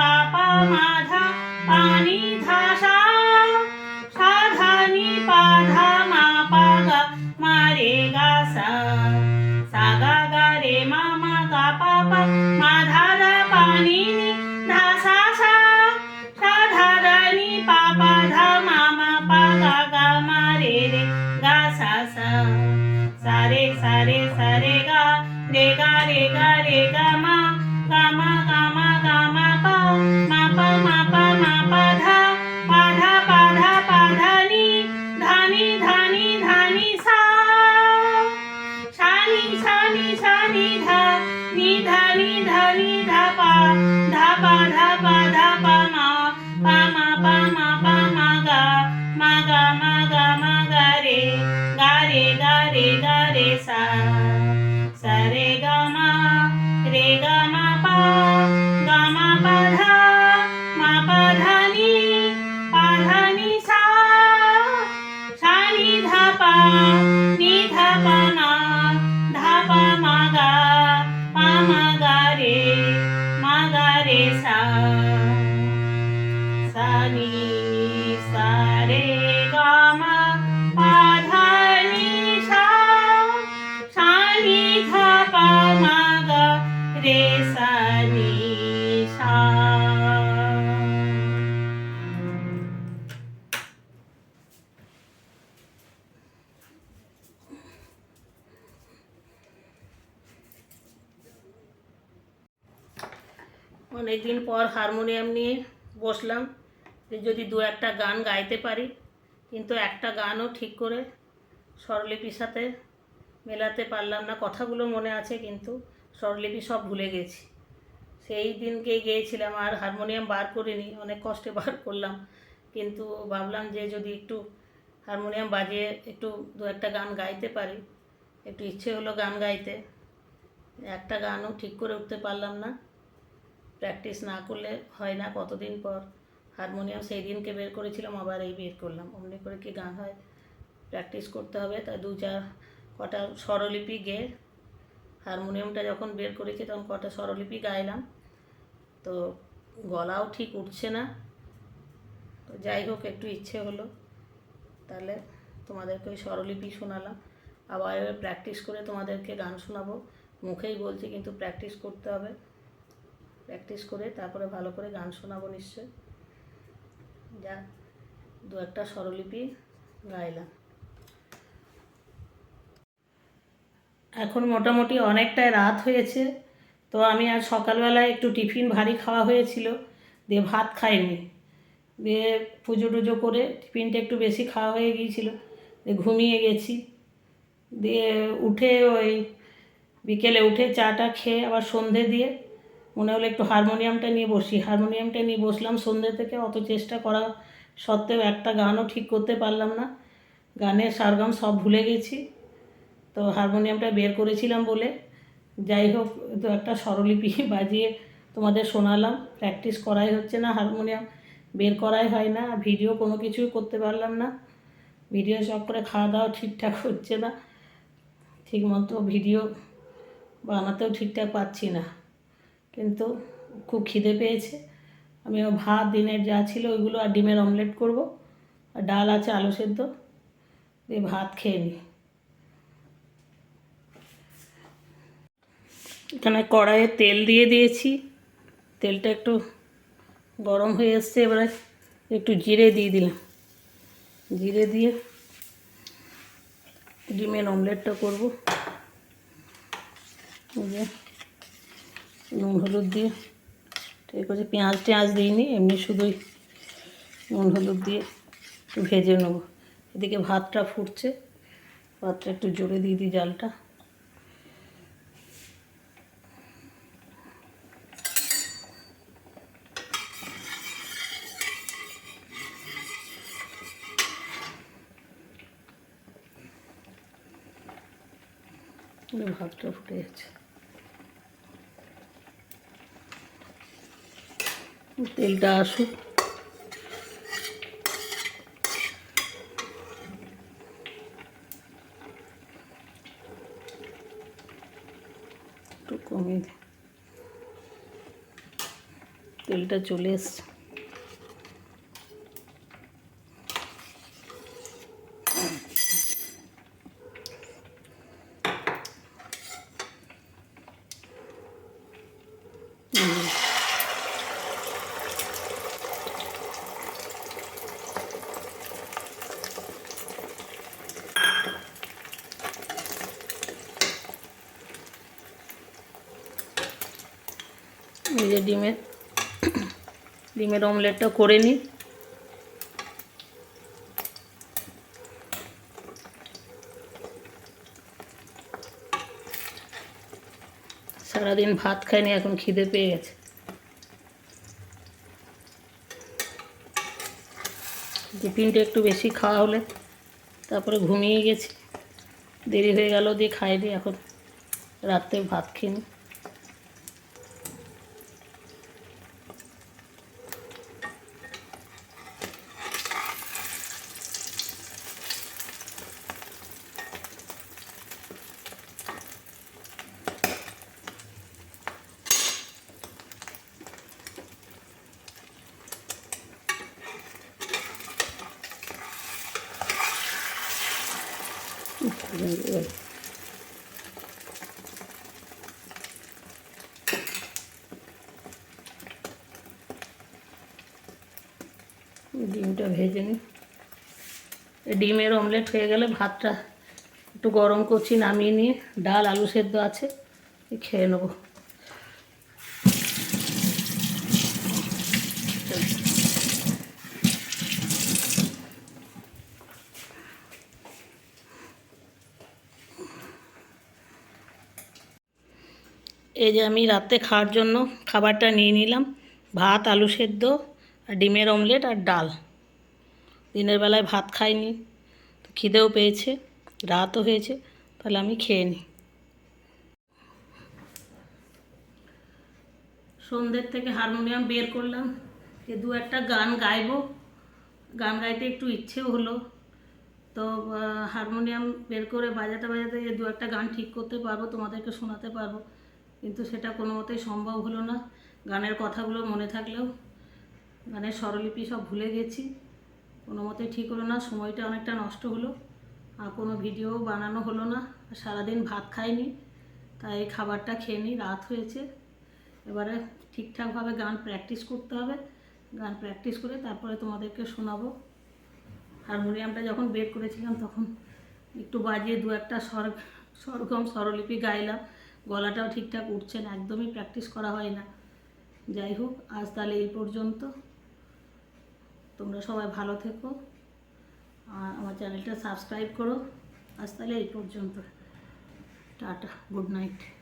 पापा माधा पाणी धासा साधानी पाधा मा पाग मारे सागा गा रे मामा गा पापा। રે ગા રે સા অনেকদিন পর হারমোনিয়াম নিয়ে বসলাম যে যদি দু একটা গান গাইতে পারি, কিন্তু একটা গানও ঠিক করে স্বরলিপির সাথে মেলাতে পারলাম না। কথাগুলো মনে আছে, কিন্তু স্বরলিপি সব ভুলে গেছি। সেই দিনকে গিয়েছিলাম আর হারমোনিয়াম বার করিনি, অনেক কষ্টে বার করলাম। কিন্তু ভাবলাম যে যদি একটু হারমোনিয়াম বাজিয়ে একটু দু একটা গান গাইতে পারি, একটু ইচ্ছে হলো গান গাইতে, একটা গানও ঠিক করে উঠতে পারলাম না। প্র্যাকটিস না করলে হয় না, কতদিন পর হারমোনিয়াম সেই দিনকে বের করেছিলাম, আবার এই বের করলাম। অমনি করে কি গান হয়, প্র্যাকটিস করতে হবে। তা দু চার, কটা স্বরলিপি গেয়ে হারমোনিয়ামটা যখন বের করেছি, তখন কটা স্বরলিপি গাইলাম। তো গলাও ঠিক উঠছে না। তো যাই হোক, একটু ইচ্ছে হলো। তাহলে তোমাদেরকে ওই স্বরলিপি শোনালাম। আবার এবার প্র্যাকটিস করে তোমাদেরকে গান শোনাবো। মুখেই বলছি, কিন্তু প্র্যাকটিস করতে হবে। প্র্যাকটিস করে তারপরে ভালো করে গান শোনাবো নিশ্চয়। যা, দু একটা স্বরলিপি গাইলাম। এখন মোটামুটি অনেকটাই রাত হয়েছে। তো আমি আজ সকালবেলায় একটু টিফিন ভারী খাওয়া হয়েছিল, দিয়ে ভাত খাইনি। দিয়ে পুজো টুজো করে টিফিনটা একটু বেশি খাওয়া হয়ে গিয়েছিল, দিয়ে ঘুমিয়ে গেছি। দিয়ে উঠে ওই বিকেলে উঠে চাটা খেয়ে আবার সন্ধে দিয়ে মনে হলো একটু হারমোনিয়ামটা নিয়ে বসি। হারমোনিয়ামটা নিয়ে বসলাম সন্ধ্যে থেকে, অত চেষ্টা করা সত্ত্বেও একটা গানও ঠিক করতে পারলাম না। গানের সারগাম সব ভুলে গেছি। তো হারমোনিয়ামটা বের করেছিলাম বলে যাই হোক তো একটা স্বরলিপি বাজিয়ে তোমাদের শোনালাম। প্র্যাকটিস করাই হচ্ছে না হারমোনিয়াম বের করাই হয় না ভিডিও কোনো কিছুই করতে পারলাম না। ভিডিও সব করে খাওয়া দাওয়া ঠিকঠাক হচ্ছে না। ঠিক মতো ভিডিও বানাতেও ঠিকঠাক পাচ্ছি না। কিন্তু খুব খিদে পেয়েছে। আমি ভাত দিনের যা ছিল ওইগুলো আর ডিমের অমলেট করব। আর ডাল আছে, আলু সেদ্ধ। দিয়ে ভাত খেয়ে নিই। এখানে কড়াইয়ে তেল দিয়ে দিয়েছি। তেলটা একটু গরম হয়ে এসছে, এবারে একটু জিরে দিয়ে দিলাম। জিরে দিয়ে ডিমের অমলেটটা করব। নুন হলুদ দিয়ে, ঠিক আছে, পেঁয়াজ টেঁয়াজ দিইনি, এমনি শুধুই নুন হলুদ দিয়ে একটু ভেজে নেব। এদিকে ভাতটা ফুটছে, ভাতটা একটু জোরে দিয়ে দিই জালটা। ভাতটা ফুটে যাচ্ছে তেলটা আসুক। একটু কমিয়ে তেলটা চলে এসছে এই যে ডিমের ডিমের অমলেটটা করে নিই। সারাদিন ভাত খাইনি, এখন খিদে পেয়ে গেছে। টিফিনটা একটু বেশি খাওয়া হলে তারপরে ঘুমিয়ে গেছি। দেরি হয়ে গেল, দিয়ে খাইনি, এখন রাত্রে ভাত খেয়ে ডিমটা ভেজে নিই ডিমের অমলেট হয়ে গেলে ভাতটা একটু গরম করছি নামিয়ে নিয়ে, ডাল, আলু সেদ্ধ আছে, খেয়ে নেব। এই যে আমি রাতে খাওয়ার জন্য খাবারটা নিয়ে নিলাম। ভাত, আলু সেদ্ধ, আর ডিমের অমলেট আর ডাল। দিনের বেলায় ভাত খাইনি খিদেও পেয়েছে, রাতও হয়েছে, তাহলে আমি খেয়ে নিই। সন্ধ্যের থেকে হারমোনিয়াম বের করলাম, যে দু একটা গান গাইবো। গান গাইতে একটু ইচ্ছেও হলো, তো হারমোনিয়াম বের করে বাজাতে বাজাতে যে দু একটা গান ঠিক করতে পারব, তোমাদেরকে শোনাতে পারব। কিন্তু সেটা কোনো মতেই সম্ভব হলো না। গানের কথাগুলো মনে থাকলেও গানের স্বরলিপি সব ভুলে গেছি। কোনো মতেই ঠিক হলো না, সময়টা অনেকটা নষ্ট হলো। আর কোনো ভিডিও বানানো হলো না সারাদিন ভাত খাইনি, তাই খাবারটা খেয়ে নিই, রাত হয়েছে। এবারে ঠিকঠাকভাবে গান প্র্যাকটিস করতে হবে। গান প্র্যাকটিস করে তারপরে তোমাদেরকে শোনাবো। হারমোনিয়ামটা যখন বের করেছিলাম, তখন একটু বাজিয়ে দু একটা স্বর স্বরগম স্বরলিপি গাইলাম। গলাটাও ঠিকঠাক উঠছে না, একদমই প্র্যাকটিস করা হয় না। যাই হোক, আজ তাহলে এই পর্যন্ত। তোমরা সবাই ভালো থেকো। আর আমার চ্যানেলটা সাবস্ক্রাইব করো। আজ তাহলে এই পর্যন্ত। Tata good night